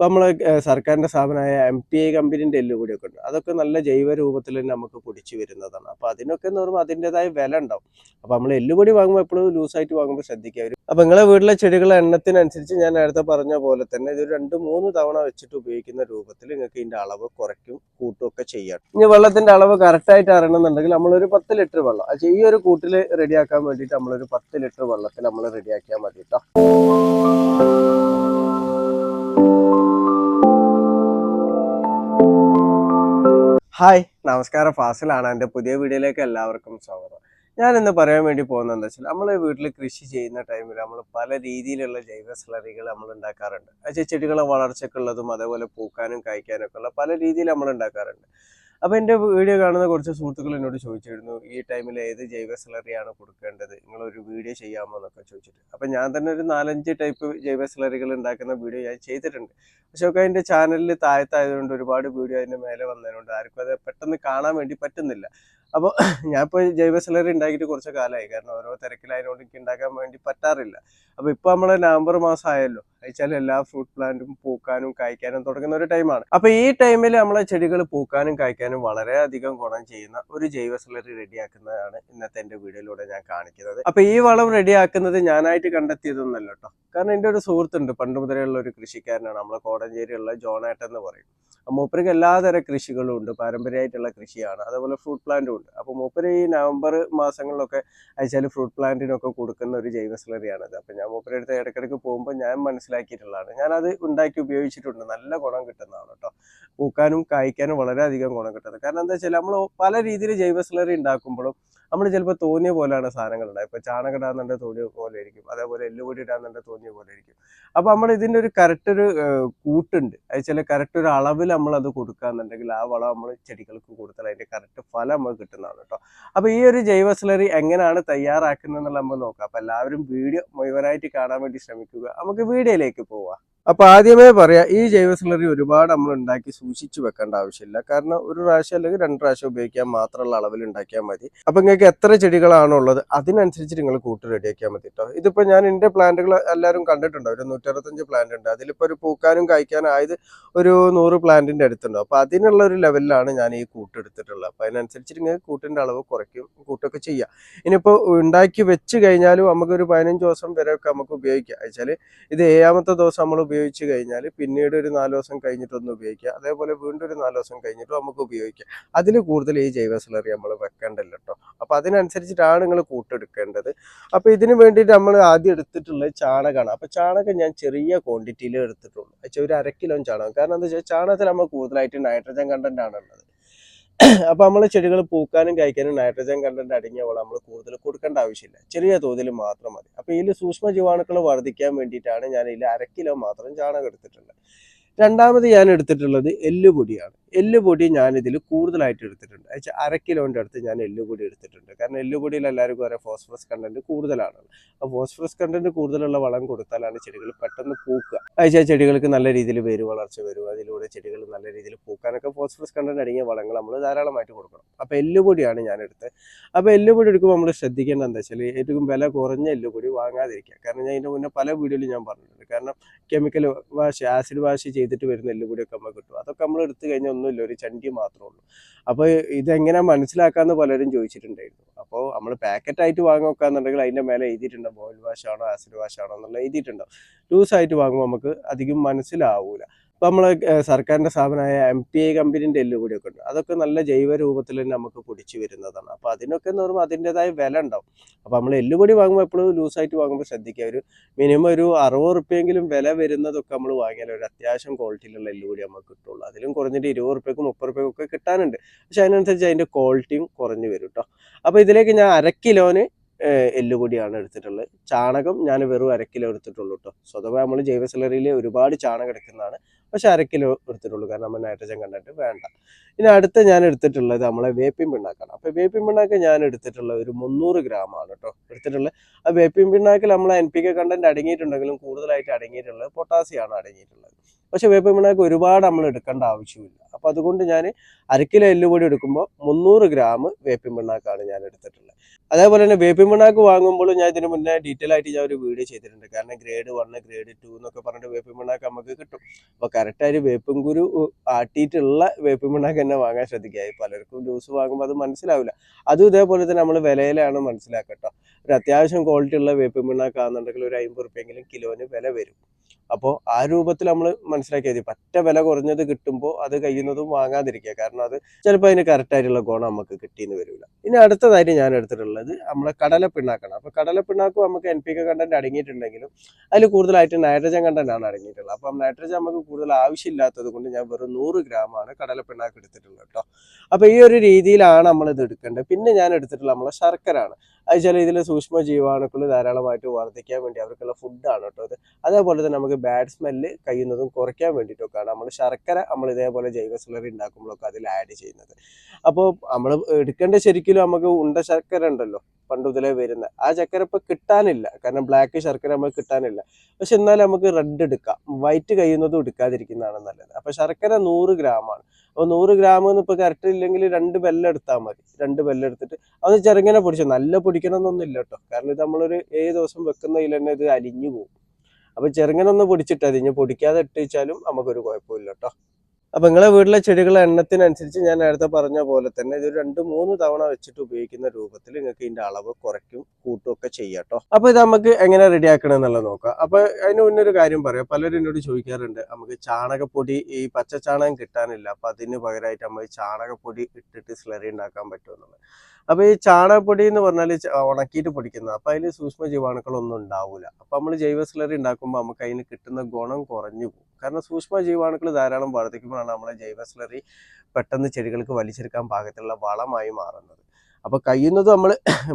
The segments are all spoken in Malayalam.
ഇപ്പം നമ്മൾ സർക്കാരിന്റെ സ്ഥാപനമായ എം പി ഐ കമ്പനീന്റെ എല്ലുകൂടിയൊക്കെ ഉണ്ട്. അതൊക്കെ നല്ല ജൈവ രൂപത്തിൽ തന്നെ നമുക്ക് പൊടിച്ച് വരുന്നതാണ്. അപ്പോൾ അതിനൊക്കെ എന്ന് പറയുമ്പോൾ അതിന്റെതായ വില ഉണ്ടാവും. അപ്പോൾ നമ്മൾ എല്ലുപൊടി വാങ്ങുമ്പോൾ എപ്പോഴും ലൂസായിട്ട് വാങ്ങുമ്പോൾ ശ്രദ്ധിക്കുക. വരും അപ്പോൾ നിങ്ങളെ വീട്ടിലെ ചെടികളെ എണ്ണത്തിനനുസരിച്ച് ഞാൻ നേരത്തെ പറഞ്ഞ പോലെ തന്നെ ഇതൊരു രണ്ട് മൂന്ന് തവണ വെച്ചിട്ട് ഉപയോഗിക്കുന്ന രൂപത്തിൽ നിങ്ങൾക്ക് ഇതിന്റെ അളവ് കുറയ്ക്കും കൂട്ടും ഒക്കെ ചെയ്യാം. ഇനി വെള്ളത്തിന്റെ അളവ് കറക്റ്റായിട്ട് അറിയണമെന്നുണ്ടെങ്കിൽ നമ്മളൊരു പത്ത് ലിറ്റർ വെള്ളം. ഈ ഒരു കൂട്ടിൽ റെഡിയാക്കാൻ വേണ്ടിയിട്ട് നമ്മളൊരു പത്ത് ലിറ്റർ വെള്ളത്തിൽ നമ്മൾ റെഡിയാക്കിയാൽ മതി കേട്ടോ ഹായ് നമസ്കാരം. ഫാസിലാണ് എന്റെ പുതിയ വീഡിയോയിലേക്ക് എല്ലാവർക്കും സ്വാഗതം. ഞാൻ ഇന്ന് പറയാൻ വേണ്ടി പോകുന്നത് എന്താ വെച്ചാൽ നമ്മൾ വീട്ടിൽ കൃഷി ചെയ്യുന്ന ടൈമിൽ നമ്മൾ പല രീതിയിലുള്ള ജൈവ സ്ലറികൾ നമ്മൾ ഉണ്ടാക്കാറുണ്ട്. ചെടികളെ വളർച്ചയ്ക്കുള്ളതും അതേപോലെ പൂക്കാനും കായ്ക്കാനും ഒക്കെ ഉള്ള പല രീതിയിൽ നമ്മൾ ഉണ്ടാക്കാറുണ്ട്. അപ്പോൾ എന്റെ വീഡിയോ കാണുന്ന കുറച്ച് സുഹൃത്തുക്കൾ എന്നോട് ചോദിച്ചിരുന്നു ഈ ടൈമിൽ ഏത് ജൈവ സിലറിയാണ് കൊടുക്കേണ്ടത്? നിങ്ങൾ ഒരു വീഡിയോ ചെയ്യാമോ എന്നൊക്കെ ചോദിച്ചിട്ട്. അപ്പോൾ ഞാൻ തന്നെ ഒരു നാലഞ്ച് ടൈപ്പ് ജൈവ സിലറികൾ ഉണ്ടാക്കുന്ന വീഡിയോ ഞാൻ ചെയ്തിട്ടുണ്ട്. പക്ഷെ ഒക്കെ അതിന്റെ ചാനലിൽ താഴത്തായതുകൊണ്ട് ഒരുപാട് വീഡിയോ അതിന്റെ മേലെ വന്നതുകൊണ്ട് ആർക്കും അത് പെട്ടെന്ന് കാണാൻ വേണ്ടി പറ്റുന്നില്ല. അപ്പോൾ ഞാനിപ്പോൾ ജൈവ സിലറി ഉണ്ടാക്കിയിട്ട് കുറച്ച് കാലമായി. കാരണം ഓരോ തിരക്കിലായതുകൊണ്ട് എനിക്ക് ഉണ്ടാക്കാൻ വേണ്ടി പറ്റാറില്ല. അപ്പോൾ ഇപ്പോൾ നമ്മളെ നവംബർ മാസം ആയല്ലോ അയച്ചാൽ എല്ലാ ഫ്രൂട്ട് പ്ലാന്റും പൂക്കാനും കായ്ക്കാനും തുടങ്ങുന്ന ഒരു ടൈമാണ് അപ്പൊ ഈ ടൈമിൽ നമ്മളെ ചെടികൾ പൂക്കാനും കായ്ക്കാനും വളരെയധികം ഗുണം ചെയ്യുന്ന ഒരു ജൈവ സ്ലറി റെഡിയാക്കുന്നതാണ് ഇന്നത്തെ എന്റെ വീഡിയോയിലൂടെ ഞാൻ കാണിക്കുന്നത്. അപ്പൊ ഈ വളം റെഡിയാക്കുന്നത് ഞാനായിട്ട് കണ്ടെത്തിയതൊന്നല്ല കേട്ടോ കാരണം എന്റെ ഒരു സുഹൃത്തുണ്ട് പണ്ട് മുതലേ ഉള്ള ഒരു കൃഷിക്കാരനാണ്. നമ്മളെ കോടഞ്ചേരിയുള്ള ജോണേട്ടൻ എന്ന് പറയും. മൂപ്പർക്ക് എല്ലാതരം കൃഷികളും ഉണ്ട് പാരമ്പര്യമായിട്ടുള്ള കൃഷിയാണ്. അതേപോലെ ഫ്രൂട്ട് പ്ലാന്റും ഉണ്ട്. അപ്പോൾ മൂപ്പര് ഈ നവംബർ മാസങ്ങളിലൊക്കെ അയച്ചാൽ ഫ്രൂട്ട് പ്ലാന്റിനൊക്കെ കൊടുക്കുന്ന ഒരു ജൈവ അത്. അപ്പോൾ ഞാൻ മൂപ്പരുടെ അടുത്ത് ഇടയ്ക്കിടയ്ക്ക് പോകുമ്പോൾ ഞാൻ മനസ്സിലാക്കിയിട്ടുള്ളതാണ്. ഞാനത് ഉണ്ടാക്കി ഉപയോഗിച്ചിട്ടുണ്ട്. നല്ല ഗുണം കിട്ടുന്നതാണ് കേട്ടോ പൂക്കാനും കായ്ക്കാനും വളരെയധികം ഗുണം കിട്ടുന്നത്. കാരണം എന്താ വെച്ചാൽ നമ്മൾ പല രീതിയിൽ ജൈവ സ്ലറി ഉണ്ടാക്കുമ്പോഴും നമ്മൾ ചിലപ്പോൾ തോന്നിയ പോലെയാണ് സാധനങ്ങൾ ഉണ്ടാകുക ഇപ്പോൾ ചാണകം ഇടാന്നുണ്ട് തോന്നിയ പോലെ ആയിരിക്കും അതേപോലെ എല്ലുപൊടി ഇടാന്നുണ്ട് തോന്നിയ പോലെ ആയിരിക്കും അപ്പോൾ നമ്മൾ ഇതിന്റെ ഒരു കറക്റ്റ് ഒരു കൂട്ടുണ്ട്. അത് ചില കറക്റ്റ് ഒരു അളവിൽ നമ്മൾ അത് കൊടുക്കുകയെന്നുണ്ടെങ്കിൽ ആ വളം നമ്മൾ ചെടികൾക്ക് കൊടുത്താൽ അതിന്റെ കറക്റ്റ് ഫലം നമുക്ക് കിട്ടുന്നതാണ് കേട്ടോ. അപ്പോൾ ഈ ഒരു ജൈവ സ്ലറി എങ്ങനെയാണ് തയ്യാറാക്കുന്നത് എന്നുള്ള നമ്മൾ നോക്കാം. അപ്പോൾ എല്ലാവരും വീഡിയോ മുഴുവനായിട്ട് കാണാൻ വേണ്ടി ശ്രമിക്കുക. നമുക്ക് വീഡിയോയിലേക്ക് പോവാം. അപ്പൊ ആദ്യമേ പറയാം ഈ ജൈവ സ്ലറി ഒരുപാട് നമ്മൾ ഉണ്ടാക്കി സൂക്ഷിച്ചു വെക്കേണ്ട ആവശ്യമില്ല. കാരണം ഒരു പ്രാവശ്യം അല്ലെങ്കിൽ രണ്ട് പ്രാവശ്യം ഉപയോഗിക്കാൻ മാത്രമുള്ള അളവിൽ ഉണ്ടാക്കിയാൽ മതി. അപ്പൊ നിങ്ങൾക്ക് എത്ര ചെടികളാണോ ഉള്ളത് അതിനനുസരിച്ച് നിങ്ങൾ കൂട്ട് റെഡിയാക്കിയാൽ മതി കേട്ടോ ഇതിപ്പോ ഞാൻ എന്റെ പ്ലാന്റുകൾ എല്ലാവരും കണ്ടിട്ടുണ്ടോ? ഒരു നൂറ്ററുപത്തഞ്ച് പ്ലാന്റ് ഉണ്ട്. അതിലിപ്പോ ഒരു പൂക്കാനും കായ്ക്കാനും ആയത് ഒരു നൂറ് പ്ലാന്റിന്റെ അടുത്തുണ്ടോ. അപ്പൊ അതിനുള്ള ഒരു ലെവലിലാണ് ഞാൻ ഈ കൂട്ട് എടുത്തിട്ടുള്ളത്. അതിനനുസരിച്ച് നിങ്ങൾക്ക് കൂട്ടിന്റെ അളവ് കുറയ്ക്കും കൂട്ടൊക്കെ ചെയ്യാം. ഇനിയിപ്പോ ഉണ്ടാക്കി വെച്ച് കഴിഞ്ഞാലും നമുക്ക് ഒരു പതിനഞ്ച് ദിവസം വരെയൊക്കെ നമുക്ക് ഉപയോഗിക്കാം. വെച്ചാൽ ഇത് ഏഴാമത്തെ ദിവസം നമ്മൾ ഉപയോഗിച്ച് കഴിഞ്ഞാൽ പിന്നീട് ഒരു നാല് ദിവസം കഴിഞ്ഞിട്ടൊന്ന് ഉപയോഗിക്കുക. അതേപോലെ വീണ്ടും ഒരു നാല് ദിവസം കഴിഞ്ഞിട്ട് നമുക്ക് ഉപയോഗിക്കാം. അതിൽ കൂടുതൽ ഈ ജൈവ സ്ലറി നമ്മൾ വെക്കേണ്ടല്ലോ കേട്ടോ അപ്പം അതിനനുസരിച്ചിട്ടാണ് നിങ്ങൾ കൂട്ടെടുക്കേണ്ടത്. അപ്പോൾ ഇതിന് വേണ്ടിയിട്ട് നമ്മൾ ആദ്യം എടുത്തിട്ടുള്ളത് ചാണകമാണ് അപ്പോൾ ചാണകം ഞാൻ ചെറിയ ക്വാണ്ടിറ്റിയിൽ എടുത്തിട്ടുള്ളൂ. ഒരു അര കിലോ ചാണകം. കാരണം എന്താ വെച്ചാൽ ചാണകത്തിൽ നമ്മൾ കൂടുതലായിട്ട് നൈട്രജൻ കണ്ടന്റ് ആണ് ഉള്ളത് അപ്പൊ നമ്മൾ ചെടികൾ പൂക്കാനും കഴിക്കാനും നൈട്രജൻ കണ്ടന്റ് അടങ്ങിയ വളം നമ്മൾ കൂടുതൽ കൊടുക്കേണ്ട ആവശ്യമില്ല. ചെറിയ തോതിൽ മാത്രം മതി. അപ്പൊ ഇതിൽ സൂക്ഷ്മ ജീവാണുക്കൾ വർദ്ധിക്കാൻ വേണ്ടിയിട്ടാണ് ഞാൻ ഇതിൽ അര കിലോ മാത്രം ചാണകം എടുത്തിട്ടുള്ളത്. രണ്ടാമത് ഞാൻ എടുത്തിട്ടുള്ളത് എല്ലുപൊടിയാണ്. എല്ലുപൊടി ഞാനിതിൽ കൂടുതലായിട്ട് എടുത്തിട്ടുണ്ട്. അയച്ചാൽ അര കിലോന്റെ അടുത്ത് ഞാൻ എല്ലുപൊടി എടുത്തിട്ടുണ്ട്. കാരണം എല്ലുപൊടിയിൽ എല്ലാവർക്കും അറിയാം ഫോസ്ഫറസ് കണ്ടന്റ് കൂടുതലാണ്. അപ്പോൾ ഫോസ്ഫറസ് കണ്ടന്റ് കൂടുതലുള്ള വളം കൊടുത്താലാണ് ചെടികൾ പെട്ടെന്ന് പൂക്കുക. അയച്ചാൽ ചെടികൾക്ക് നല്ല രീതിയിൽ വേര് വളർച്ച വരും. അതിലൂടെ ചെടികൾ നല്ല രീതിയിൽ പൂക്കാനൊക്കെ ഫോസ്ഫറസ് കണ്ടന്റ് അടങ്ങിയ വളങ്ങൾ നമ്മൾ ധാരാളമായിട്ട് കൊടുക്കണം. അപ്പോൾ എല്ലുപൊടിയാണ് ഞാൻ എടുത്തത്. അപ്പോൾ എല്ലുപൊടി എടുക്കുമ്പോൾ നമ്മൾ ശ്രദ്ധിക്കേണ്ടത് എന്താ വെച്ചാൽ ഏറ്റവും വില കുറഞ്ഞ എല്ലുപൊടി വാങ്ങാതിരിക്കുക. കാരണം ഞാൻ ഇതിന്റെ മുന്നേ പല വീഡിയോയിലും ഞാൻ പറഞ്ഞിട്ടുണ്ട്. കാരണം കെമിക്കൽ വാഷ് ആസിഡ് വാഷ് ചെയ്തിട്ട് വരുന്ന എല്ലുപൊടിയൊക്കെ നമ്മൾ കിട്ടും. അതൊക്കെ നമ്മൾ എടുത്തു കഴിഞ്ഞാൽ ഒന്നുമില്ല ഒരു ചണ്ടി മാത്രമേ ഉള്ളൂ. അപ്പോൾ ഇതെങ്ങനെ മനസ്സിലാക്കാമെന്ന് പലരും ചോദിച്ചിട്ടുണ്ടായിരുന്നു. അപ്പോൾ നമ്മൾ പാക്കറ്റായിട്ട് വാങ്ങുകയാണെന്നുണ്ടെങ്കിൽ അതിന്റെ മേലെ എഴുതിയിട്ടുണ്ടാവും ബോയിൽ വാഷാണോ ആസിഡ് വാഷാണോ എന്നുള്ള എഴുതിയിട്ടുണ്ടാവും. ലൂസായിട്ട് വാങ്ങുമ്പോൾ നമുക്ക് അധികം മനസ്സിലാവൂല. ഇപ്പം നമ്മൾ സർക്കാരിന്റെ സ്ഥാപനമായ എം പി ഐ കമ്പനീന്റെ എല്ലുപൊടിയൊക്കെ ഉണ്ട് അതൊക്കെ നല്ല ജൈവ രൂപത്തിൽ തന്നെ നമുക്ക് പൊടിച്ച് വരുന്നതാണ്. അപ്പോൾ അതിനൊക്കെ എന്ന് പറയുമ്പോൾ അതിന്റെതായ വില ഉണ്ടാവും. അപ്പോൾ നമ്മൾ എല്ലുപൊടി വാങ്ങുമ്പോൾ എപ്പോഴും ലൂസായിട്ട് വാങ്ങുമ്പോൾ ശ്രദ്ധിക്കുക. ഒരു മിനിമം ഒരു അറുപത് റുപ്യെങ്കിലും വില വരുന്നതൊക്കെ നമ്മൾ വാങ്ങിയാൽ ഒരു അത്യാവശ്യം ക്വാളിറ്റിയിലുള്ള എല്ലുപൊടി നമുക്ക് കിട്ടുള്ളൂ. അതിലും കുറഞ്ഞിട്ട് ഇരുപത് റുപ്യക്കും മുപ്പത് റുപ്യക്കും ഒക്കെ കിട്ടാനുണ്ട്. പക്ഷേ അതിനനുസരിച്ച് അതിന്റെ ക്വാളിറ്റിയും കുറഞ്ഞു വരും കേട്ടോ അപ്പോൾ ഇതിലേക്ക് ഞാൻ അര കിലോന് എല്ലുപൊടിയാണ് എടുത്തിട്ടുള്ളത്. ചാണകം ഞാൻ വെറും അര കിലോ എടുത്തിട്ടുള്ളൂ കേട്ടോ സ്വതവേ നമ്മൾ ജൈവ സിലറിയിൽ ഒരുപാട് ചാണകം എടുക്കുന്നതാണ്. പക്ഷെ അര കിലോ എടുത്തിട്ടുള്ളൂ. കാരണം നമ്മൾ നൈട്രജൻ കണ്ടിട്ട് വേണ്ട. ഇനി അടുത്ത ഞാൻ എടുത്തിട്ടുള്ളത് നമ്മളെ വേപ്പിൻ പിണ്ണാക്കാണ്. അപ്പോൾ വേപ്പിൻ പിണ്ണാക്ക് ഞാൻ എടുത്തിട്ടുള്ള ഒരു മുന്നൂറ് ഗ്രാം ആണ് കേട്ടോ. എടുത്തിട്ടുള്ളത്. ആ വേപ്പിൻ പിണ്ണാക്കിൽ നമ്മൾ എൻ പി കെ കണ്ടന്റ് അടങ്ങിയിട്ടുണ്ടെങ്കിലും കൂടുതലായിട്ട് അടങ്ങിയിട്ടുള്ളത് പൊട്ടാസ്യമാണ് അടങ്ങിയിട്ടുള്ളത്. പക്ഷെ വേപ്പിൻ പിണ്ണാക്ക് ഒരുപാട് നമ്മൾ എടുക്കേണ്ട ആവശ്യമില്ല. അപ്പോൾ അതുകൊണ്ട് ഞാൻ അര കിലോ എല്ലുപൊടി എടുക്കുമ്പോൾ മുന്നൂറ് ഗ്രാം വേപ്പിൻ പിണ്ണാക്കാണ് ഞാൻ എടുത്തിട്ടുള്ളത്. അതേപോലെ തന്നെ വേപ്പിൻ പിണ്ണാക്ക് വാങ്ങുമ്പോൾ ഞാൻ ഇതിന് മുന്നേ ഡീറ്റെയിൽ ആയിട്ട് ഞാൻ ഒരു വീഡിയോ ചെയ്തിട്ടുണ്ട്. കാരണം ഗ്രേഡ് വൺ ഗ്രേഡ് ടു എന്നൊക്കെ പറഞ്ഞിട്ട് വേപ്പിൻ പിണ്ണാക്ക് നമുക്ക് കിട്ടും. അപ്പോൾ കറക്റ്റായിട്ട് വേപ്പും കുരു ആട്ടിയിട്ടുള്ള വേപ്പും പിണ്ണാക്ക് തന്നെ വാങ്ങാൻ ശ്രദ്ധിക്കുക. പലർക്കും ജ്യൂസ് വാങ്ങുമ്പോൾ അത് മനസ്സിലാവില്ല. അതും ഇതേപോലെ തന്നെ നമ്മൾ വിലയിലാണ് മനസ്സിലാക്കട്ടോ ഒരു അത്യാവശ്യം ക്വാളിറ്റി ഉള്ള വേപ്പിൻ പിണ്ണാക്കാണെന്നുണ്ടെങ്കിൽ ഒരു അമ്പത് റുപ്യെങ്കിലും കിലോന് വില വരും. അപ്പോൾ ആ രൂപത്തിൽ നമ്മൾ മനസ്സിലാക്കിയാൽ മതി. പറ്റ വില കുറഞ്ഞത് കിട്ടുമ്പോൾ അത് കഴിയുന്നതും വാങ്ങാതിരിക്കുക. കാരണം അത് ചിലപ്പോൾ അതിന് കറക്റ്റായിട്ടുള്ള ഗുണം നമുക്ക് കിട്ടിയെന്ന് വരില്ല. ഇനി അടുത്തതായിട്ട് ഞാൻ എടുത്തിട്ടുള്ളത് നമ്മളെ കടല പിണ്ണാക്കാണ്. അപ്പോൾ കടല പിണ്ണാക്കും നമുക്ക് എൻ പി കെ കണ്ടന്റ് അടങ്ങിയിട്ടുണ്ടെങ്കിലും അതിൽ കൂടുതലായിട്ട് നൈട്രജൻ കണ്ടന്റ് ആണ് അടങ്ങിയിട്ടുള്ളത്. അപ്പം നൈട്രജൻ നമുക്ക് കൂടുതൽ ആവശ്യമില്ലാത്തത് കൊണ്ട് ഞാൻ വെറും നൂറ് ഗ്രാമാണ് കടല പിണ്ണാക്ക് എടുത്തിട്ടുള്ളത് കേട്ടോ അപ്പോൾ ഈ ഒരു രീതിയിലാണ് നമ്മൾ ഇത് എടുക്കേണ്ടത്. പിന്നെ ഞാൻ എടുത്തിട്ടുള്ള നമ്മളെ ശർക്കര ആണ് അത് ചില ഇതിൽ സൂക്ഷ്മ ജീവാണുക്കൾ ധാരാളമായിട്ട് വർദ്ധിക്കാൻ വേണ്ടി അവർക്കുള്ള ഫുഡാണ് കേട്ടോ അത് അതേപോലെ തന്നെ നമുക്ക് ബാഡ് സ്മെല്ല് കഴിയുന്നതും കുറയ്ക്കാൻ വേണ്ടിയിട്ടൊക്കെയാണ്. നമ്മൾ ശർക്കര നമ്മൾ ഇതേപോലെ ജൈവ സ്ലറി ഉണ്ടാക്കുമ്പോഴൊക്കെ അതിൽ ആഡ് ചെയ്യുന്നത്. അപ്പോൾ നമ്മൾ എടുക്കേണ്ട ശരിക്കും നമുക്ക് ഉണ്ട ശർക്കര ഉണ്ടല്ലോ പണ്ട് മുതലേ വരുന്ന. ആ ചക്കര ഇപ്പം കിട്ടാനില്ല. കാരണം ബ്ലാക്ക് ശർക്കര നമുക്ക് കിട്ടാനില്ല. പക്ഷെ എന്നാലും നമുക്ക് റെഡ് എടുക്കാം. വൈറ്റ് കഴിയുന്നതും എടുക്കാതിരിക്കുന്നതാണ് നല്ലത്. അപ്പോൾ ശർക്കര നൂറ് ഗ്രാമാണ് അപ്പോൾ നൂറ് ഗ്രാം എന്ന് ഇപ്പോൾ കറക്റ്റ് ഇല്ലെങ്കിൽ രണ്ട് ബെല്ലെടുത്താൽ മതി. രണ്ട് ബെല്ലെടുത്തിട്ട് അത് ചെറുങ്ങനെ പൊടിച്ചു നല്ല പൊടിക്കണം എന്നൊന്നും ഇല്ല കേട്ടോ. കാരണം ഇത് നമ്മളൊരു ഏഴ് ദിവസം വെക്കുന്നതിൽ തന്നെ ഇത് അലിഞ്ഞു പോകും. അപ്പൊ ചെറുങ്ങനെ ഒന്ന് പൊടിച്ചിട്ട് അത് ഇനി പൊടിക്കാതെ ഇട്ട് നമുക്കൊരു കുഴപ്പമില്ല കേട്ടോ അപ്പൊ നിങ്ങളെ വീട്ടിലെ ചെടികളുടെ എണ്ണത്തിനനുസരിച്ച് ഞാൻ നേരത്തെ പറഞ്ഞ പോലെ തന്നെ ഇത് രണ്ട് മൂന്ന് തവണ വെച്ചിട്ട് ഉപയോഗിക്കുന്ന രൂപത്തിൽ നിങ്ങൾക്ക് ഇതിന്റെ അളവ് കുറയ്ക്കും കൂട്ടും ഒക്കെ ചെയ്യാം അപ്പൊ ഇത് നമുക്ക് എങ്ങനെ റെഡി ആക്കണം എന്നുള്ളത് നോക്കാം. അപ്പൊ അതിന് മുന്നേ ഒരു കാര്യം പറയാം. പലരും എന്നോട് ചോദിക്കാറുണ്ട് നമുക്ക് ചാണകപ്പൊടി ഈ പച്ച ചാണകം കിട്ടാനില്ല. അപ്പൊ അതിന് പകരമായിട്ട് നമ്മൾ ചാണകപ്പൊടി ഇട്ടിട്ട് സ്ലറി ഉണ്ടാക്കാൻ പറ്റുമെന്നുള്ളത് അപ്പൊ ഈ ചാണകപ്പൊടി എന്ന് പറഞ്ഞാൽ ഉണക്കിയിട്ട് പൊടിക്കുന്നത്. അപ്പൊ അതിൽ സൂക്ഷ്മ ജീവാണുക്കളൊന്നും ഉണ്ടാവില്ല അപ്പൊ നമ്മൾ ജൈവ സ്ലറി ഉണ്ടാക്കുമ്പോൾ നമുക്ക് അതിന് കിട്ടുന്ന ഗുണം കുറഞ്ഞു പോകും. കാരണം സൂക്ഷ്മ ജീവാണുക്കൾ ധാരാളം വർദ്ധിക്കുമ്പോഴാണ് നമ്മളെ ജൈവ സ്ലറി പെട്ടെന്ന് ചെടികൾക്ക് വലിച്ചെടുക്കാൻ പാകത്തിലുള്ള വളമായി മാറുന്നത്. അപ്പൊ കഴിയുന്നത് നമ്മൾ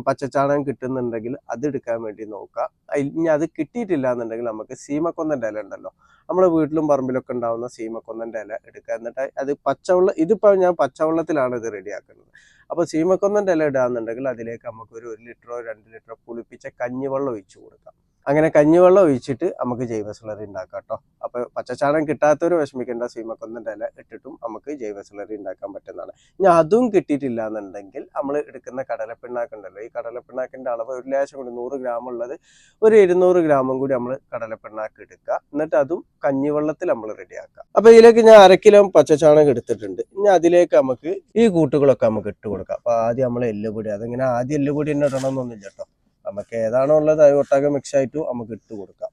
പച്ചച്ചാണകം കിട്ടുന്നുണ്ടെങ്കിൽ അത് എടുക്കാൻ വേണ്ടി നോക്കുക. ഇനി അത് കിട്ടിയിട്ടില്ല എന്നുണ്ടെങ്കിൽ നമുക്ക് സീമക്കൊന്നന്റെ ഇല ഉണ്ടല്ലോ. നമ്മുടെ വീട്ടിലും പറമ്പിലൊക്കെ ഉണ്ടാവുന്ന സീമക്കൊന്നന്റെ ഇല എടുക്കുക. എന്നിട്ട് അത് പച്ചവെള്ളം ഇതിപ്പോൾ ഞാൻ പച്ചവെള്ളത്തിലാണ് ഇത് റെഡിയാക്കുന്നത്. അപ്പോൾ സീമക്കൊന്നന്റെ ഇല ഇടുകയെന്നുണ്ടെങ്കിൽ അതിലേക്ക് നമുക്ക് ഒരു ലിറ്ററോ രണ്ട് ലിറ്ററോ പുളിപ്പിച്ച കഞ്ഞിവെള്ളം ഒഴിച്ചു കൊടുക്കാം. അങ്ങനെ കഞ്ഞിവെള്ളം ഒഴിച്ചിട്ട് നമുക്ക് ജൈവ സ്ലറി ഉണ്ടാക്കാം കേട്ടോ. അപ്പോൾ പച്ചച്ചാണകം കിട്ടാത്തവർ വിഷമിക്കേണ്ട സീമക്കൊന്നിന്റെ ഇല ഇട്ടിട്ടും നമുക്ക് ജൈവ സ്ലറി ഉണ്ടാക്കാൻ പറ്റുന്നതാണ്. ഇനി അതും കിട്ടിയിട്ടില്ല എന്നുണ്ടെങ്കിൽ നമ്മൾ എടുക്കുന്ന കടലപ്പിണ്ണാക്കുണ്ടല്ലോ. ഈ കടലപ്പിണ്ണാക്കിന്റെ അളവ് ഒരു ലേശം കൂടി നൂറ് ഗ്രാം ഉള്ളത് ഒരു ഇരുന്നൂറ് ഗ്രാമും കൂടി നമ്മൾ കടലപ്പിണ്ണാക്ക് എടുക്കുക. എന്നിട്ട് അതും കഞ്ഞിവെള്ളത്തിൽ നമ്മൾ റെഡിയാക്കുക അപ്പോൾ ഇതിലേക്ക് ഞാൻ അര കിലോ പച്ചച്ചാണകം എടുത്തിട്ടുണ്ട്. ഇനി അതിലേക്ക് നമുക്ക് ഈ കൂട്ടുകളൊക്കെ നമുക്ക് ഇട്ട് കൊടുക്കാം. അപ്പോൾ ആദ്യം നമ്മൾ എല്ലുപൊടി അതിങ്ങനെ ആദ്യം എല്ലുപൊടി തന്നെ ഇടണമെന്നൊന്നുമില്ല കേട്ടോ. നമുക്ക് ഏതാണോ ഉള്ളത് അത് ഒട്ടാകെ മിക്സ് ആയിട്ട് നമുക്ക് ഇട്ട് കൊടുക്കാം.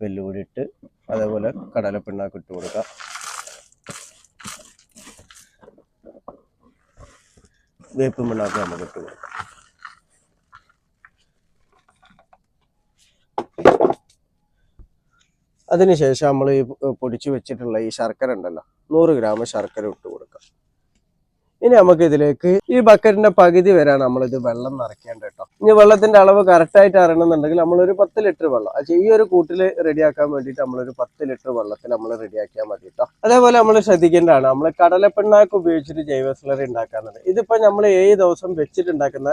വെല്ലുപൊടി ഇട്ട് അതേപോലെ കടലപ്പിണ്ണാക്ക് ഇട്ട് കൊടുക്കാം. വേപ്പ് പിണ്ണാക്ക് നമുക്ക് ഇട്ട് കൊടുക്കാം. അതിനുശേഷം നമ്മൾ ഈ പൊടിച്ചു വെച്ചിട്ടുള്ള ഈ ശർക്കര ഉണ്ടല്ലോ നൂറ് ഗ്രാം ശർക്കര ഇട്ട് ഇനി നമുക്ക് ഇതിലേക്ക് ഈ ബക്കറ്റിന്റെ പകുതി വരെയാണ് നമ്മളിത് വെള്ളം നിറയ്ക്കേണ്ടത് കേട്ടോ. ഇനി വെള്ളത്തിന്റെ അളവ് കറക്റ്റ് ആയിട്ട് അറിയണമെന്നുണ്ടെങ്കിൽ നമ്മളൊരു പത്ത് ലിറ്റർ വെള്ളം. ഈ ഒരു കൂട്ടിൽ റെഡിയാക്കാൻ വേണ്ടിയിട്ട് നമ്മളൊരു പത്ത് ലിറ്റർ വെള്ളത്തിൽ നമ്മൾ റെഡിയാക്കിയാൽ മതി കേട്ടോ. അതേപോലെ നമ്മൾ ശ്രദ്ധിക്കേണ്ടതാണ് നമ്മൾ കടലപ്പിണ്ണാക്ക് ഉപയോഗിച്ചിട്ട് ജൈവ സ്ലറി ഉണ്ടാക്കാറുണ്ട് ഇതിപ്പോ നമ്മൾ ഏഴ് ദിവസം വെച്ചിട്ടുണ്ടാക്കുന്ന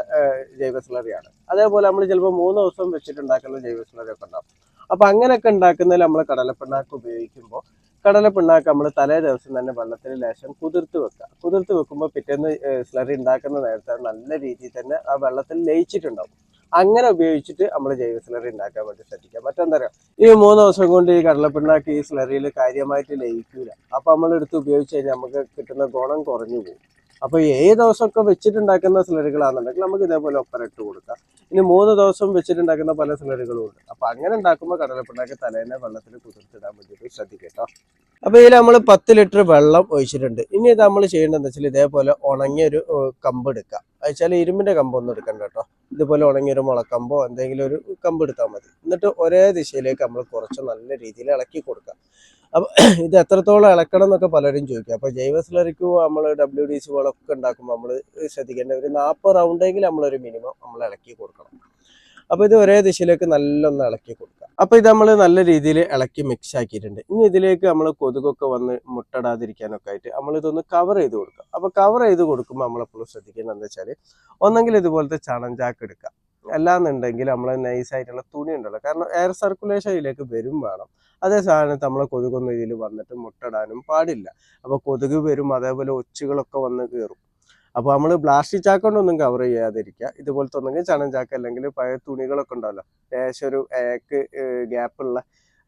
ജൈവ സ്ലറിയാണ്. അതേപോലെ നമ്മൾ ചിലപ്പോൾ മൂന്ന് ദിവസം വെച്ചിട്ടുണ്ടാക്കുന്ന ജൈവ സ്ലറി ഒക്കെ ഉണ്ടാവും. അപ്പൊ അങ്ങനെയൊക്കെ ഉണ്ടാക്കുന്നതിൽ നമ്മൾ കടലപ്പിണ്ണാക്ക് ഉപയോഗിക്കുമ്പോൾ കടലപ്പിണ്ണാക്ക് നമ്മൾ തലേ ദിവസം തന്നെ വെള്ളത്തിൽ ലേശം കുതിർത്ത് വെക്കുക. കുതിർത്ത് വെക്കുമ്പോൾ പിറ്റേന്ന് സ്ലറി ഉണ്ടാക്കുന്ന നേരത്തെ നല്ല രീതിയിൽ തന്നെ ആ വെള്ളത്തിൽ ലയിച്ചിട്ടുണ്ടാവും. അങ്ങനെ ഉപയോഗിച്ചിട്ട് നമ്മൾ ജൈവ സ്ലറി ഉണ്ടാക്കാൻ വേണ്ടി ശ്രദ്ധിക്കുക. മറ്റെന്താ ഈ മൂന്ന് ദിവസം കൊണ്ട് ഈ കടലപ്പിണ്ണാക്ക് ഈ സ്ലറിയിൽ കാര്യമായിട്ട് ലയിക്കൂല. അപ്പം നമ്മൾ എടുത്ത് ഉപയോഗിച്ച് കഴിഞ്ഞാൽ നമുക്ക് കിട്ടുന്ന ഗുണം കുറഞ്ഞു പോകും. അപ്പൊ ഏഴ് ദിവസമൊക്കെ വെച്ചിട്ടുണ്ടാക്കുന്ന സിലറികളാണെന്നുണ്ടെങ്കിൽ നമുക്ക് ഇതേപോലെ ഒപ്പരട്ട് കൊടുക്കാം. ഇനി മൂന്ന് ദിവസം വെച്ചിട്ടുണ്ടാക്കുന്ന പല സിലറികളും ഉണ്ട്. അപ്പൊ അങ്ങനെ ഉണ്ടാക്കുമ്പോൾ കടലപ്പിണ്ണാക്ക് തലേനെ വെള്ളത്തിൽ കുതിർത്തിടാൻ വേണ്ടിയിട്ട് ശ്രദ്ധിക്കട്ടോ. അപ്പോൾ ഇതിൽ നമ്മൾ പത്ത് ലിറ്റർ വെള്ളം ഒഴിച്ചിട്ടുണ്ട്. ഇനി ഇത് നമ്മൾ ചെയ്യേണ്ടതെന്ന് വെച്ചാൽ ഇതേപോലെ ഉണങ്ങിയൊരു കമ്പ് എടുക്കുക വെച്ചാൽ ഇരുമ്പിന്റെ കമ്പൊന്നും എടുക്കണ്ട കേട്ടോ. ഇതുപോലെ ഉണങ്ങിയ ഒരു മുളക്കമ്പോ എന്തെങ്കിലും ഒരു കമ്പ് എടുത്താൽ മതി. എന്നിട്ട് ഒരേ ദിശയിലേക്ക് നമ്മൾ കുറച്ച് നല്ല രീതിയിൽ ഇളക്കി കൊടുക്കുക അപ്പോൾ ഇത് എത്രത്തോളം ഇളക്കണം എന്നൊക്കെ പലരും ചോദിക്കും. അപ്പോൾ ജൈവ സ്ലറിക്ക് നമ്മൾ ഡബ്ല്യു ഡി സി വളമൊക്കെ ഉണ്ടാക്കുമ്പോൾ നമ്മൾ ശ്രദ്ധിക്കേണ്ട ഒരു നാൽപ്പത് റൗണ്ടെങ്കിലും നമ്മളൊരു മിനിമം നമ്മൾ ഇളക്കി കൊടുക്കണം. അപ്പോൾ ഇത് ഒരേ ദിശയിലേക്ക് നല്ലൊന്ന് ഇളക്കി കൊടുക്കുക അപ്പൊ ഇത് നമ്മൾ നല്ല രീതിയിൽ ഇളക്കി മിക്സ് ആക്കിയിട്ടുണ്ട്. ഇനി ഇതിലേക്ക് നമ്മൾ കൊതുകൊക്കെ വന്ന് മുട്ടടാതിരിക്കാനൊക്കെ ആയിട്ട് നമ്മൾ ഇതൊന്ന് കവർ ചെയ്ത് കൊടുക്കുക. അപ്പോൾ കവർ ചെയ്ത് കൊടുക്കുമ്പോൾ നമ്മളെപ്പോഴും ശ്രദ്ധിക്കേണ്ടത് എന്താ വെച്ചാൽ ഒന്നെങ്കിൽ ഇതുപോലത്തെ ചണഞ്ചാക്ക് എടുക്കുക. അല്ലാന്നുണ്ടെങ്കിൽ നമ്മൾ നൈസായിട്ടുള്ള തുണി ഉണ്ടല്ലോ. കാരണം എയർ സർക്കുലേഷൻ ഇതിലേക്ക് വരും വേണം. അതേ സാധനത്ത് നമ്മളെ കൊതുകൊന്നും ഇതിൽ വന്നിട്ട് മുട്ടടാനും പാടില്ല. അപ്പോൾ കൊതുക് വരും അതേപോലെ ഒച്ചുകളൊക്കെ വന്ന് കയറും അപ്പോൾ നമ്മൾ പ്ലാസ്റ്റിക് ചാക്ക കൊണ്ടൊന്നും കവർ ചെയ്യാതിരിക്കുക. ഇതുപോലത്തെ ഒന്നെങ്കിൽ ചണം ചാക്ക് അല്ലെങ്കിൽ പഴയ തുണികളൊക്കെ ഉണ്ടാവല്ലോ ഏകദേശം ഒരു ഏക്ക് ഗ്യാപ്പുള്ള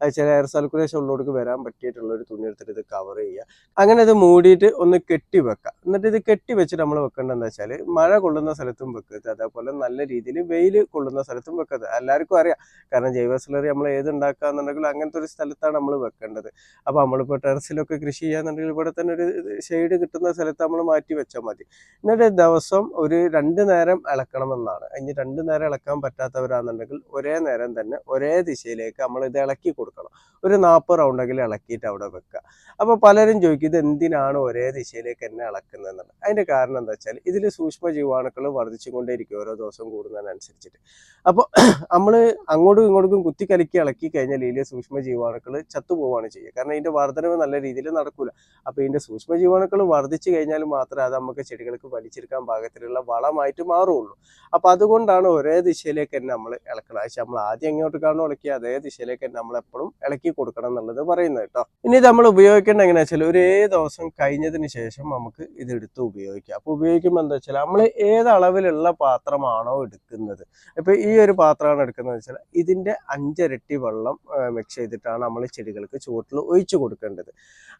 ചില എയർ സർക്കുലേഷൻ ഉള്ളവർക്ക് വരാൻ പറ്റിയിട്ടുള്ള ഒരു തുണി എടുത്തിട്ട് ഇത് കവർ ചെയ്യുക. അങ്ങനെ ഇത് മൂടിയിട്ട് ഒന്ന് കെട്ടി വെക്കുക. എന്നിട്ട് ഇത് കെട്ടി വെച്ചിട്ട് നമ്മൾ വെക്കേണ്ടതെന്ന് വെച്ചാൽ മഴ കൊള്ളുന്ന സ്ഥലത്തും വെക്കരുത് അതേപോലെ നല്ല രീതിയിൽ വെയിൽ കൊള്ളുന്ന സ്ഥലത്തും വെക്കരുത് എല്ലാവർക്കും അറിയാം. കാരണം ജൈവ സിലറി നമ്മൾ ഏത് ഉണ്ടാക്കുകയെന്നുണ്ടെങ്കിലും അങ്ങനത്തെ ഒരു സ്ഥലത്താണ് നമ്മൾ വെക്കേണ്ടത്. അപ്പോൾ നമ്മളിപ്പോൾ ടെറസിലൊക്കെ കൃഷി ചെയ്യാന്നുണ്ടെങ്കിൽ ഇവിടെ തന്നെ ഒരു ഷെയ്ഡ് കിട്ടുന്ന സ്ഥലത്ത് നമ്മൾ മാറ്റി വെച്ചാൽ മതി. എന്നിട്ട് ദിവസം ഒരു രണ്ട് നേരം ഇളക്കണമെന്നാണ്. ഇനി രണ്ട് നേരം ഇളക്കാൻ പറ്റാത്തവരാണെന്നുണ്ടെങ്കിൽ ഒരേ നേരം തന്നെ ഒരേ ദിശയിലേക്ക് നമ്മൾ ഇത് ഇളക്കി കൊടുക്കണം. ഒരു നാൽപ്പത് റൗണ്ടെങ്കിലും ഇളക്കിയിട്ട് അവിടെ വെക്കുക. അപ്പോൾ പലരും ചോദിക്കും ഇത് എന്തിനാണ് ഒരേ ദിശയിലേക്ക് തന്നെ ഇളക്കുന്നത് എന്നുള്ളത് അതിന്റെ കാരണം എന്താ വെച്ചാൽ ഇതിൽ സൂക്ഷ്മ ജീവാണുക്കൾ വർദ്ധിച്ചുകൊണ്ടേയിരിക്കും ഓരോ ദിവസം കൂടുന്നതിനനുസരിച്ചിട്ട്. അപ്പോൾ നമ്മൾ അങ്ങോട്ടും ഇങ്ങോട്ടും കുത്തി കലക്കി ഇളക്കി കഴിഞ്ഞാൽ ഇതിലെ സൂക്ഷ്മ ജീവാണുക്കൾ ചത്തുപോവാണ് ചെയ്യുക. കാരണം ഇതിന്റെ വർധനവ് നല്ല രീതിയിൽ നടക്കില്ല അപ്പോൾ ഇതിന്റെ സൂക്ഷ്മ ജീവാണുക്കൾ വർദ്ധിച്ചു കഴിഞ്ഞാൽ മാത്രമേ അത് നമുക്ക് ചെടികൾക്ക് വലിച്ചെടുക്കാൻ പാകത്തിലുള്ള വളമായിട്ട് മാറുള്ളൂ അപ്പോൾ അതുകൊണ്ടാണ് ഒരേ ദിശയിലേക്ക് തന്നെ നമ്മൾ ഇളക്കണം നമ്മൾ ആദ്യം എങ്ങോട്ട് കാണുമ്പോൾ ഇളക്കി അതേ ദിശയിലേക്ക് തന്നെ നമ്മൾ എപ്പോഴും ഇളക്കി കൊടുക്കണം എന്നുള്ളത് പറയുന്നത് കേട്ടോ. ഇനി നമ്മൾ ഉപയോഗിക്കേണ്ട എങ്ങനെയാ വെച്ചാൽ ഒരേ ദിവസം കഴിഞ്ഞതിന് ശേഷം നമുക്ക് ഇത് എടുത്ത് ഉപയോഗിക്കാം. അപ്പോൾ ഉപയോഗിക്കുമ്പോൾ എന്താ വെച്ചാൽ നമ്മൾ ഏത് അളവിലുള്ള പാത്രമാണോ എടുക്കുന്നത്. ഇപ്പൊ ഈ ഒരു പാത്രമാണ് എടുക്കുന്നത് വെച്ചാൽ ഇതിന്റെ അഞ്ചിരട്ടി വെള്ളം മിക്സ് ചെയ്തിട്ടാണ് നമ്മൾ ചെടികൾക്ക് ചുവട്ടിൽ ഒഴിച്ചു കൊടുക്കേണ്ടത്.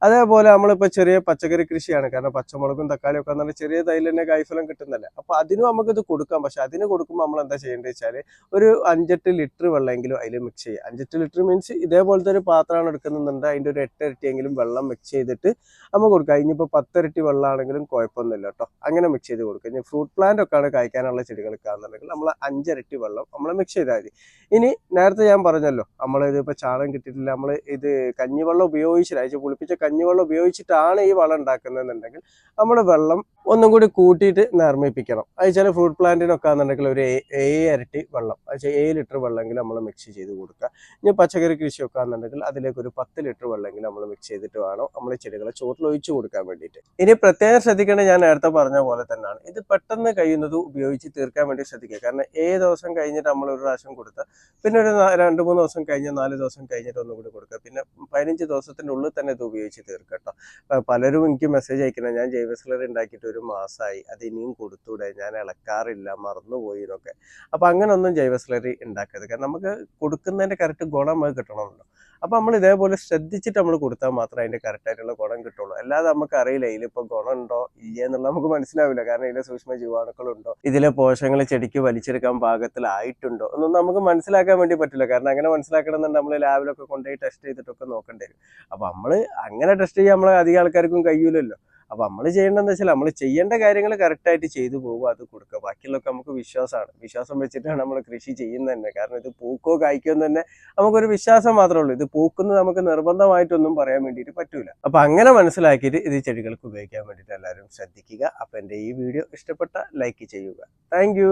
അതേപോലെ നമ്മളിപ്പോൾ ചെറിയ പച്ചക്കറി കൃഷിയാണ്. കാരണം പച്ചമുളകും തക്കാളിയും ഒക്കെ നല്ല ചെറിയ തൈൽ തന്നെ കായ്ഫലം കിട്ടുന്നല്ലേ അപ്പൊ അതിനും നമുക്ക് ഇത് കൊടുക്കാം. പക്ഷെ അതിന് കൊടുക്കുമ്പോൾ നമ്മൾ എന്താ ചെയ്യേണ്ടത് വെച്ചാൽ ഒരു അഞ്ചെട്ട് ലിറ്റർ വെള്ളമെങ്കിലും അതിൽ മിക്സ് ചെയ്യുക അഞ്ചെട്ട് ലിറ്റർ മീൻസ് ഇതേപോലത്തെ ഒരു പാത്രമാണ് എടുക്കുന്നുണ്ട് അതിന്റെ ഒരു എട്ടിരട്ടിയെങ്കിലും വെള്ളം മിക്സ് ചെയ്തിട്ട് നമുക്ക് കൊടുക്കാം. ഇനിയിപ്പോൾ പത്തിരട്ടി വെള്ളമാണെങ്കിലും കുഴപ്പമൊന്നുമില്ല കേട്ടോ. അങ്ങനെ മിക്സ് ചെയ്ത് കൊടുക്കുക ഇനി ഫ്രൂട്ട് പ്ലാന്റ് ഒക്കെ ആണ് കഴിക്കാനുള്ള ചെടികൾക്കാണെന്നുണ്ടെങ്കിൽ നമ്മൾ അഞ്ചിരട്ടി വെള്ളം നമ്മൾ മിക്സ് ചെയ്താൽ മതി. ഇനി നേരത്തെ ഞാൻ പറഞ്ഞല്ലോ നമ്മൾ ഇതിപ്പോൾ ചാണകം കിട്ടിയിട്ടില്ല നമ്മൾ ഇത് കഞ്ഞിവെള്ളം ഉപയോഗിച്ചില്ല. അയച്ച് പുളിപ്പിച്ച കഞ്ഞിവെള്ളം ഉപയോഗിച്ചിട്ടാണ് ഈ വളം ഉണ്ടാക്കുന്നതെന്നുണ്ടെങ്കിൽ നമ്മൾ വെള്ളം ഒന്നും കൂടി കൂട്ടിയിട്ട് നിർമ്മിപ്പിക്കണം. ചില ഫ്രൂട്ട് പ്ലാന്റിനൊക്കെ ആണെന്നുണ്ടെങ്കിൽ ഒരു ഏഴ് ഇരട്ടി വെള്ളം അത് ഏഴ് ലിറ്റർ വെള്ളമെങ്കിലും നമ്മൾ മിക്സ് ചെയ്ത് കൊടുക്കുക. ഇനി പച്ചക്കറി കൃഷിയൊക്കെ ആണെന്നുണ്ടെങ്കിൽ അതിലേക്ക് ഒരു പത്ത് ലിറ്റർ വെള്ളമെങ്കിലും നമ്മൾ മിക്സ് ചെയ്തിട്ട് വേണം നമ്മൾ ചെടികളെ ചോട്ടിൽ ഒഴിച്ചു കൊടുക്കാൻ വേണ്ടിയിട്ട്. ഇനി പ്രത്യേകം ശ്രദ്ധിക്കേണ്ടത് ഞാൻ നേരത്തെ പറഞ്ഞ പോലെ തന്നെയാണ്. ഇത് പെട്ടെന്ന് കഴിയുന്നത് ഉപയോഗിച്ച് തീർക്കാൻ വേണ്ടി ശ്രദ്ധിക്കുക. കാരണം ഏഴ് ദിവസം കഴിഞ്ഞിട്ട് നമ്മൾ ഒരു പ്രാവശ്യം കൊടുത്ത് പിന്നെ ഒരു രണ്ട് മൂന്ന് ദിവസം കഴിഞ്ഞ് നാല് ദിവസം കഴിഞ്ഞിട്ട് ഒന്നും കൂടി കൊടുക്കുക. പിന്നെ പതിനഞ്ച് ദിവസത്തിന്റെ ഉള്ളിൽ തന്നെ ഇത് ഉപയോഗിച്ച് തീർക്കട്ടോ പലരും എനിക്ക് മെസ്സേജ് അയക്കണം ഞാൻ ജൈവ സ്ലറി ഉണ്ടാക്കിയിട്ട് ഒരു മാസമായി. അത് ഇനിയും കൊടുത്തൂടെ? ഞാൻ ഇളക്കാറില്ല മറന്നുപോയി എന്നൊക്കെ. അപ്പോൾ അങ്ങനെ ഒന്നും ജൈവ സിലറി ഉണ്ടാക്കരുത്. കാരണം നമുക്ക് കൊടുക്കുന്നതിന്റെ കറക്റ്റ് ഗുണം നമുക്ക് കിട്ടണമല്ലോ അപ്പൊ നമ്മൾ ഇതേപോലെ ശ്രദ്ധിച്ചിട്ട് നമ്മൾ കൊടുത്താൽ മാത്രമേ അതിന്റെ കറക്റ്റ് ആയിട്ടുള്ള ഗുണം കിട്ടുള്ളൂ. അല്ലാതെ നമുക്ക് അറിയില്ല ഇതിലിപ്പോ ഗുണം ഉണ്ടോ ഇല്ല എന്നുള്ളത് നമുക്ക് മനസ്സിലാവില്ല. കാരണം ഇതിലെ സൂക്ഷ്മ ജീവാണുക്കളുണ്ടോ ഇതിലെ പോഷകങ്ങൾ ചെടിക്ക് വലിച്ചെടുക്കാൻ പാകത്തിലായിട്ടുണ്ടോ എന്നൊന്നും നമുക്ക് മനസ്സിലാക്കാൻ വേണ്ടി പറ്റില്ല. കാരണം അങ്ങനെ മനസ്സിലാക്കണമെന്നുണ്ടെങ്കിൽ നമ്മൾ ലാബിലൊക്കെ കൊണ്ടുപോയി ടെസ്റ്റ് ചെയ്തിട്ടൊക്കെ നോക്കേണ്ടി വരും. അപ്പൊ നമ്മൾ അങ്ങനെ ടെസ്റ്റ് ചെയ്യാൻ നമ്മളെ അധികം ആൾക്കാർക്കും കഴിയൂലല്ലോ. അപ്പൊ നമ്മൾ ചെയ്യേണ്ടതെന്ന് വെച്ചാൽ നമ്മൾ ചെയ്യേണ്ട കാര്യങ്ങൾ കറക്റ്റ് ആയിട്ട് ചെയ്തു പോകുക അത് കൊടുക്കുക. ബാക്കിയുള്ളതൊക്കെ നമുക്ക് വിശ്വാസമാണ്. വിശ്വാസം വെച്ചിട്ടാണ് നമ്മൾ കൃഷി ചെയ്യുന്നത് തന്നെ. കാരണം ഇത് പൂക്കോ കായ്ക്കോ തന്നെ നമുക്കൊരു വിശ്വാസം മാത്രമേ ഉള്ളൂ. ഇത് പൂക്കുന്നത് നമുക്ക് നിർബന്ധമായിട്ടൊന്നും പറയാൻ വേണ്ടിയിട്ട് പറ്റൂല. അപ്പൊ അങ്ങനെ മനസ്സിലാക്കിയിട്ട് ഇത് ചെടികൾക്ക് ഉപയോഗിക്കാൻ വേണ്ടിയിട്ട് എല്ലാവരും ശ്രദ്ധിക്കുക. അപ്പൊ എന്റെ ഈ വീഡിയോ ഇഷ്ടപ്പെട്ട ലൈക്ക് ചെയ്യുക. താങ്ക്